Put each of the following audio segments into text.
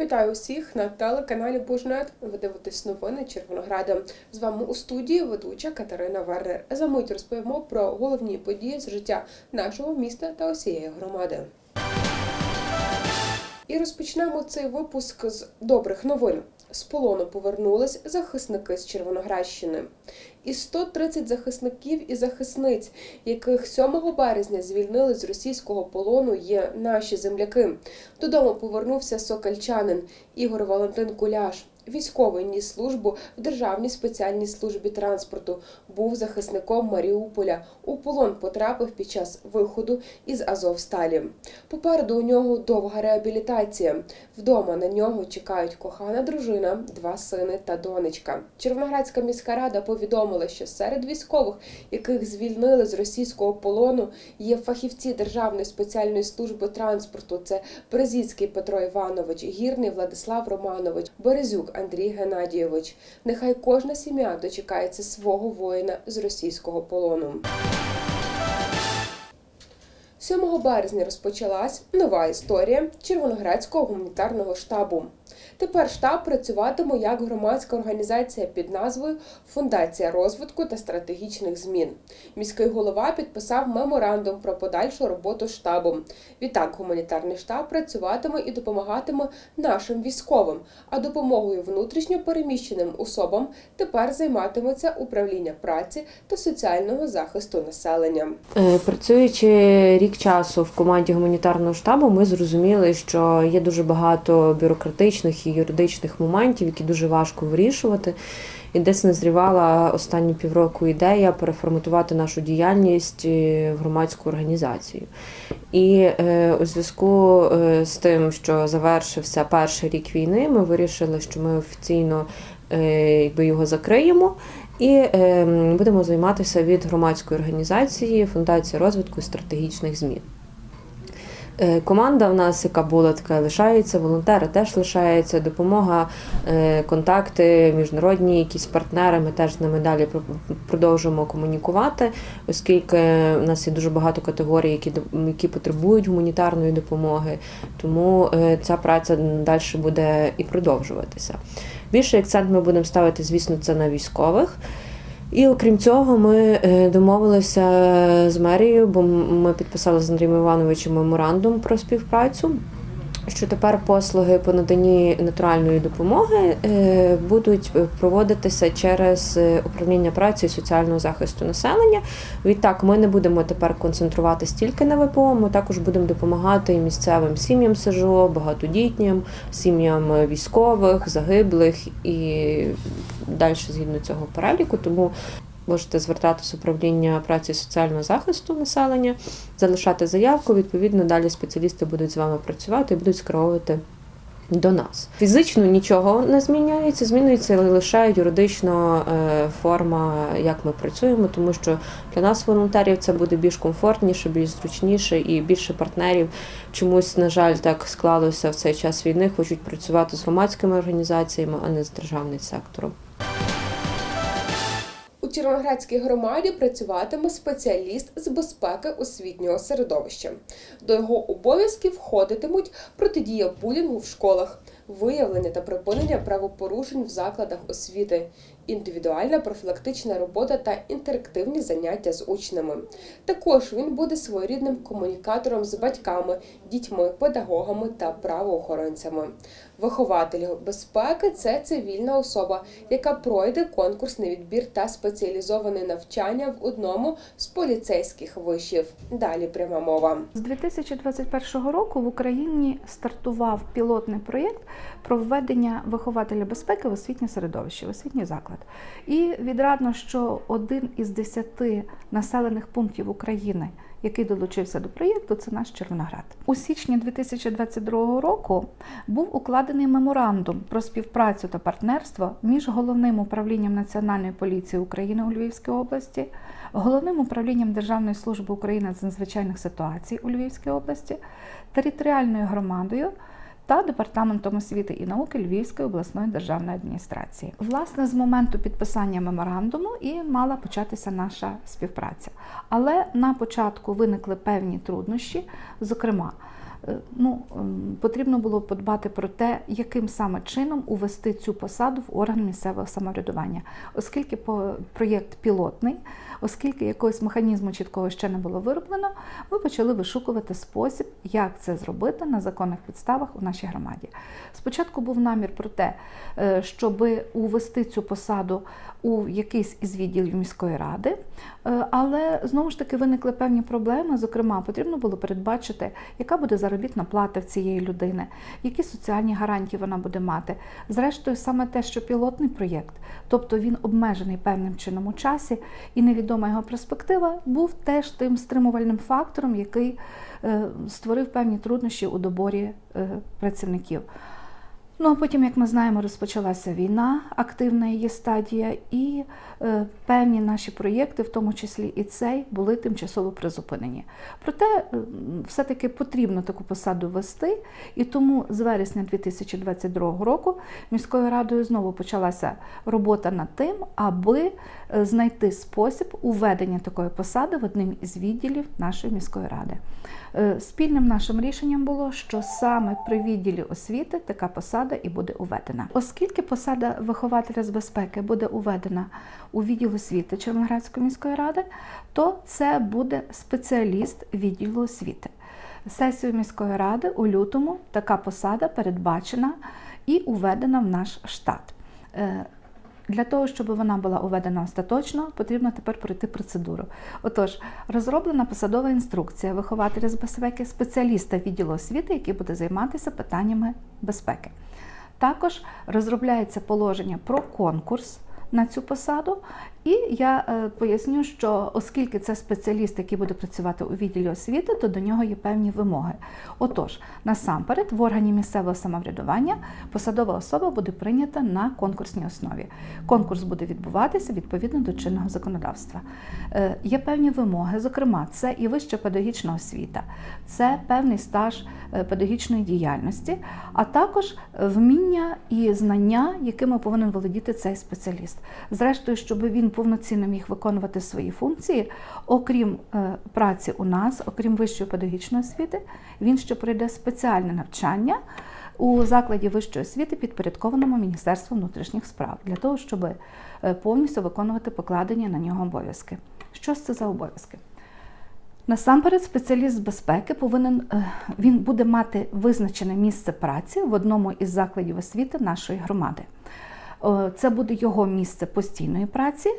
Вітаю усіх на телеканалі Бужнет. Ви дивитесь новини Червонограда. З вами у студії ведуча Катерина Вернер. За мить розповімо про головні події з життя нашого міста та усієї громади. І розпочнемо цей випуск з добрих новин. З полону повернулись захисники з Червоноградщини. І 130 захисників і захисниць, яких 7 березня звільнили з російського полону, є наші земляки. Додому повернувся сокальчанин Ігор Валентин Куляш. Військовий ніс службу в Державній спеціальній службі транспорту, був захисником Маріуполя. У полон потрапив під час виходу із Азовсталі. Попереду у нього довга реабілітація. Вдома на нього чекають кохана дружина, два сини та донечка. Червоноградська міська рада повідомила, що серед військових, яких звільнили з російського полону, є фахівці Державної спеціальної служби транспорту. Це Березіцький Петро Іванович, гірний Владислав Романович, Березюк Андрій Геннадійович. Нехай кожна сім'я дочекається свого воїна з російського полону. 7 березня розпочалась нова історія Червоноградського гуманітарного штабу. Тепер штаб працюватиме як громадська організація під назвою Фундація розвитку та стратегічних змін. Міський голова підписав меморандум про подальшу роботу штабу. Відтак, гуманітарний штаб працюватиме і допомагатиме нашим військовим, а допомогою внутрішньо переміщеним особам тепер займатиметься управління праці та соціального захисту населення. Е, Працюючи рік часу в команді гуманітарного штабу, ми зрозуміли, що є дуже багато бюрократичних юридичних моментів, які дуже важко вирішувати. І десь назрівала останні півроку ідея переформатувати нашу діяльність е, в громадську організацію. І е, у зв'язку е, з тим, що завершився перший рік війни, ми вирішили, що ми офіційно е, якби його закриємо. І будемо займатися від громадської організації Фундація розвитку стратегічних змін. Е, Команда в нас, яка була така, лишається, волонтери теж лишаються, допомога, е, контакти, міжнародні якісь партнери. Ми теж з ними далі продовжуємо комунікувати, оскільки в нас є дуже багато категорій, які, які потребують гуманітарної допомоги. Тому е, ця праця далі буде і продовжуватися. Більший акцент ми будемо ставити, звісно, це на військових. І окрім цього, ми е, домовилися з мерією, бо ми підписали з Андрієм Івановичем меморандум про співпрацю. Що тепер послуги по наданні натуральної допомоги е, будуть проводитися через е, управління праці і соціального захисту населення. Відтак, ми не будемо тепер концентруватися тільки на ВПО, ми також будемо допомагати місцевим сім'ям СЖО, багатодітнім, сім'ям військових, загиблих і далі згідно цього переліку. Тому можете звертатись в управління праці соціального захисту населення, залишати заявку. Відповідно, далі спеціалісти будуть з вами працювати і будуть скеровувати до нас. Фізично нічого не змінюється, змінюється лише юридична е, форма, як ми працюємо, тому що для нас, волонтерів, це буде більш комфортніше, більш зручніше і більше партнерів. Чомусь, на жаль, так склалося в цей час війни, хочуть працювати з громадськими організаціями, а не з державним сектором. Червоноградській громаді працюватиме спеціаліст з безпеки освітнього середовища. До його обов'язків входитимуть протидія булінгу в школах, виявлення та припинення правопорушень в закладах освіти, індивідуальна профілактична робота та інтерактивні заняття з учнями. Також він буде своєрідним комунікатором з батьками, дітьми, педагогами та правоохоронцями. Вихователь безпеки це цивільна особа, яка пройде конкурсний відбір та спеціалізоване навчання в одному з поліцейських вишів. Далі пряма мова. З 2021 року в Україні стартував пілотний проєкт про введення вихователя безпеки в освітнє середовище, в освітній заклад. І відрадно, що один із десяти населених пунктів України, який долучився до проєкту, це наш Червоноград. У січні 2022 року був укладений меморандум про співпрацю та партнерство між головним управлінням Національної поліції України у Львівській області, головним управлінням Державної служби України з надзвичайних ситуацій у Львівській області, територіальною громадою та департаментом освіти і науки Львівської обласної державної адміністрації. Власне, з моменту підписання меморандуму і мала початися наша співпраця. Але на початку виникли певні труднощі, зокрема. Е, ну, ем, потрібно було подбати про те, яким саме чином увести цю посаду в орган місцевого самоврядування, оскільки проєкт пілотний, оскільки якогось механізму чіткого ще не було вироблено, ми почали вишукувати спосіб, як це зробити на законних підставах у нашій громаді. Спочатку був намір про те, е, щоб увести цю посаду у якийсь із відділів міської ради, е, але знову ж таки виникли певні проблеми. Зокрема, потрібно було передбачити, яка буде заробітна плата в цієї людини, які соціальні гарантії вона буде мати. Зрештою, саме те, що пілотний проєкт, тобто він обмежений певним чином у часі, і невідома його перспектива, був теж тим стримувальним фактором, який е, створив певні труднощі у доборі е, працівників. Ну а потім, як ми знаємо, розпочалася війна, активна її стадія, і е, певні наші проєкти, в тому числі і цей, були тимчасово призупинені. Проте, е, все-таки потрібно таку посаду вести, і тому з вересня 2022 року міською радою знову почалася робота над тим, аби знайти спосіб уведення такої посади в одним із відділів нашої міської ради. Е, Спільним нашим рішенням було, що саме при відділі освіти така посада і буде уведена. Оскільки посада вихователя з безпеки буде уведена у відділ освіти Червоноградської міської ради, то це буде спеціаліст відділу освіти. Сесією міської ради у лютому така посада передбачена і уведена в наш штат. Для того, щоб вона була уведена остаточно, потрібно тепер пройти процедуру. Отож, розроблена посадова інструкція вихователя з безпеки, спеціаліста відділу освіти, який буде займатися питаннями безпеки. Також розробляється положення про конкурс на цю посаду, і я е, поясню, що оскільки це спеціаліст, який буде працювати у відділі освіти, то до нього є певні вимоги. Отож, насамперед, в органі місцевого самоврядування посадова особа буде прийнята на конкурсній основі. Конкурс буде відбуватися відповідно до чинного законодавства. Е, Є певні вимоги, зокрема, це і вища педагогічна освіта, це певний стаж е, педагогічної діяльності, а також вміння і знання, якими повинен володіти цей спеціаліст. Зрештою, щоб він повноцінно міг виконувати свої функції, окрім е, праці у нас, окрім вищої педагогічної освіти, він ще пройде спеціальне навчання у закладі вищої освіти, підпорядкованому Міністерству внутрішніх справ, для того, щоб е, повністю виконувати покладені на нього обов'язки. Що це за обов'язки? Насамперед, спеціаліст з безпеки повинен е, він буде мати визначене місце праці в одному із закладів освіти нашої громади. Е, Це буде його місце постійної праці,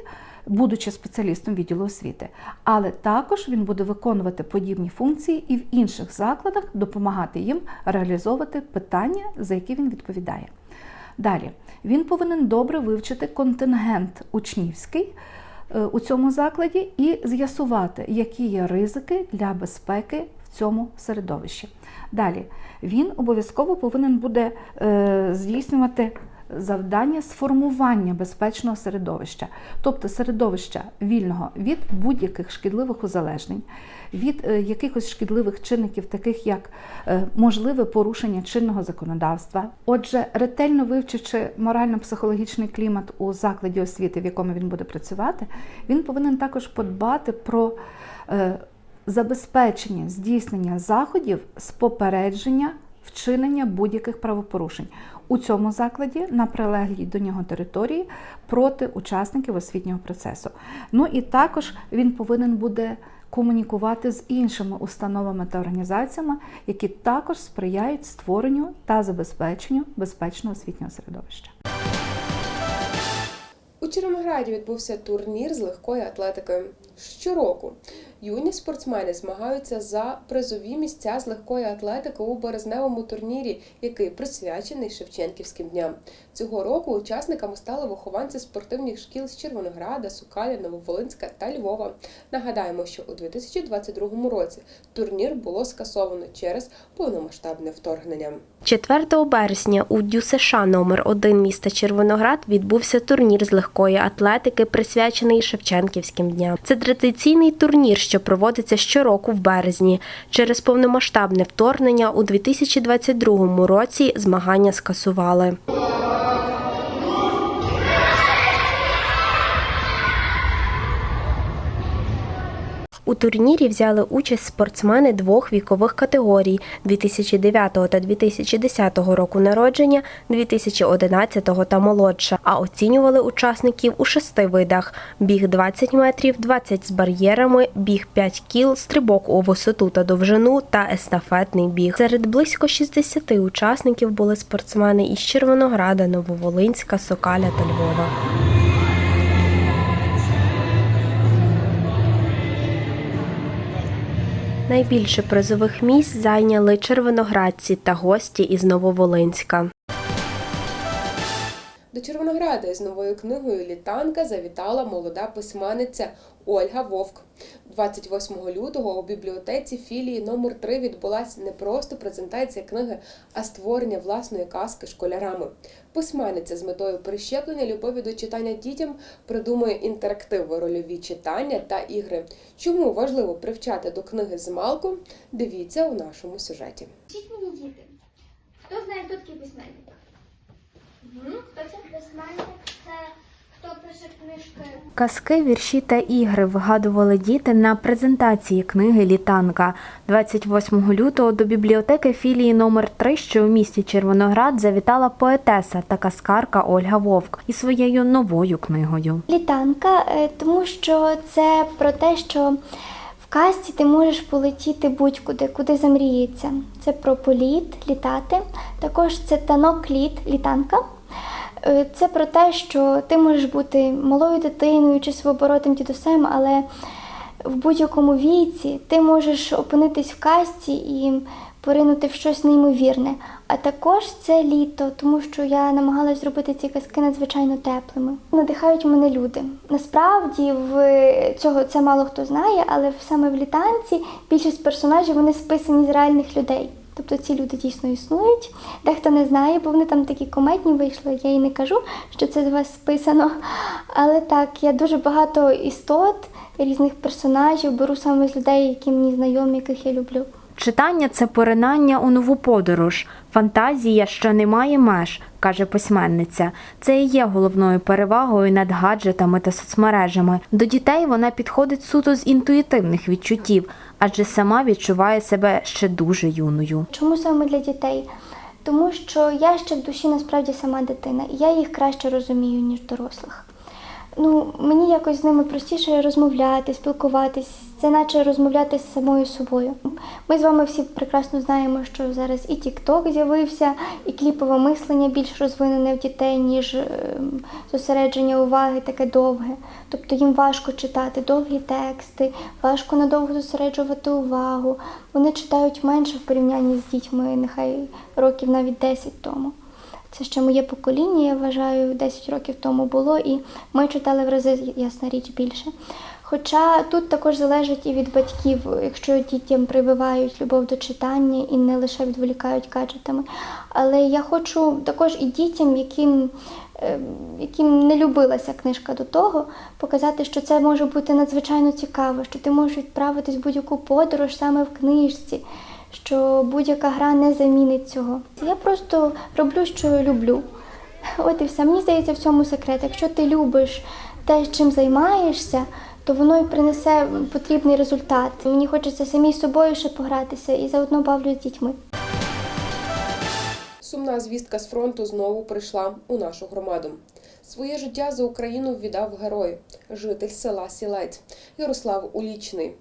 будучи спеціалістом відділу освіти. Але також він буде виконувати подібні функції і в інших закладах, допомагати їм реалізовувати питання, за які він відповідає. Далі він повинен добре вивчити контингент учнівський е, у цьому закладі і з'ясувати, які є ризики для безпеки в цьому середовищі. Далі він обов'язково повинен буде е, здійснювати завдання сформування безпечного середовища, тобто середовища вільного від будь-яких шкідливих узалежнень, від е, якихось шкідливих чинників, таких як е, можливе порушення чинного законодавства. Отже, ретельно вивчивши морально-психологічний клімат у закладі освіти, в якому він буде працювати, він повинен також подбати про е, забезпечення здійснення заходів з попередження вчинення будь-яких правопорушень у цьому закладі на прилеглій до нього території проти учасників освітнього процесу. Ну і також він повинен буде комунікувати з іншими установами та організаціями, які також сприяють створенню та забезпеченню безпечного освітнього середовища. У Червонограді відбувся турнір з легкої атлетики. Щороку юні спортсмени змагаються за призові місця з легкої атлетики у березневому турнірі, який присвячений Шевченківським дням. Цього року учасниками стали вихованці спортивних шкіл з Червонограда, Сукаля, Нововолинська та Львова. Нагадаємо, що у 2022 році турнір було скасовано через повномасштабне вторгнення. 4 березня у ДЮСШ номер 1 міста Червоноград відбувся турнір з легкої атлетики, присвячений Шевченківським дням. Це традиційний турнір, що проводиться щороку в березні. Через повномасштабне вторгнення у 2022 році змагання скасували. У турнірі взяли участь спортсмени двох вікових категорій 2009 та 2010 року народження, 2011 та молодша, а оцінювали учасників у шести видах: біг 20 метрів, 20 з бар'єрами, біг 5 кіл, стрибок у висоту та довжину та естафетний біг. Серед близько 60 учасників були спортсмени із Червонограда, Нововолинська, Сокаля та Львова. Найбільше призових місць зайняли червоноградці та гості із Нововолинська. До Червонограда з новою книгою Літанка завітала молода письменниця Ольга Вовк. 28 лютого у бібліотеці філії номер 3 відбулася не просто презентація книги, а створення власної казки школярами. Письменниця з метою прищеплення любові до читання дітям придумує інтерактиви, рольові читання та ігри. Чому важливо привчати до книги з малку? Дивіться у нашому сюжеті. Скажіть мені, діти, хто знає, хто такий письменник? Хто це? Письменник це хто пише книжки. Казки, вірші та ігри вигадували діти на презентації книги Літанка 28 лютого до бібліотеки філії номер 3 що у місті Червоноград, завітала поетеса та казкарка Ольга Вовк із своєю новою книгою. Літанка, е, тому що це про те, що в казці ти можеш полетіти будь-куди, куди замріється. Це про політ, літати. Також це танок літ, літанка. Е, Це про те, що ти можеш бути малою дитиною чи своборотим дідусем, але в будь-якому віці ти можеш опинитись в казці і поринути в щось неймовірне. А також це літо, тому що я намагалась зробити ці казки надзвичайно теплими. Надихають мене люди. Насправді в цього це мало хто знає, але саме в літанці більшість персонажів вони списані з реальних людей. Тобто ці люди дійсно існують. Дехто не знає, бо вони там такі кометні вийшли. Я їй не кажу, що це з вас списано. Але так, я дуже багато істот, різних персонажів беру саме з людей, які мені знайомі, яких я люблю. Читання це поринання у нову подорож. Фантазія, що не має меж, каже письменниця. Це і є головною перевагою над гаджетами та соцмережами. До дітей вона підходить суто з інтуїтивних відчуттів, адже сама відчуває себе ще дуже юною. Чому саме для дітей? Тому що я ще в душі насправді сама дитина, і я їх краще розумію, ніж дорослих. Ну, мені якось з ними простіше розмовляти, спілкуватись, це наче розмовляти з самою собою. Ми з вами всі прекрасно знаємо, що зараз і TikTok з'явився, і кліпове мислення більш розвинене в дітей, ніж ем, зосередження уваги таке довге. Тобто їм важко читати довгі тексти, важко надовго зосереджувати увагу. Вони читають менше в порівнянні з дітьми, нехай років навіть 10 тому. Це ще моє покоління, я вважаю, 10 років тому було, і ми читали в рази, ясна річ, більше. Хоча тут також залежить і від батьків, якщо дітям прививають любов до читання і не лише відволікають гаджетами. Але я хочу також і дітям, яким, е, яким не любилася книжка до того, показати, що це може бути надзвичайно цікаво, що ти можеш відправитись в будь-яку подорож саме в книжці що будь-яка гра не замінить цього. Я просто роблю, що люблю. От і все. Мені здається, в цьому секрет. Якщо ти любиш те, чим займаєшся, то воно й принесе потрібний результат. Мені хочеться самій з собою ще погратися і заодно бавлю з дітьми. Сумна звістка з фронту знову прийшла у нашу громаду. Своє життя за Україну віддав герой, житель села Сілець Ярослав Улічний.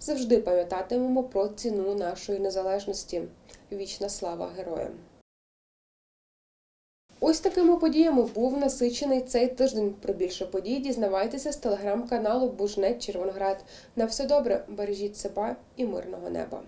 Завжди пам'ятатимемо про ціну нашої незалежності. Вічна слава героям. Ось такими подіями був насичений цей тиждень. Про більше подій дізнавайтеся з телеграм-каналу Бужнет Червоноград. На все добре, бережіть себе і мирного неба.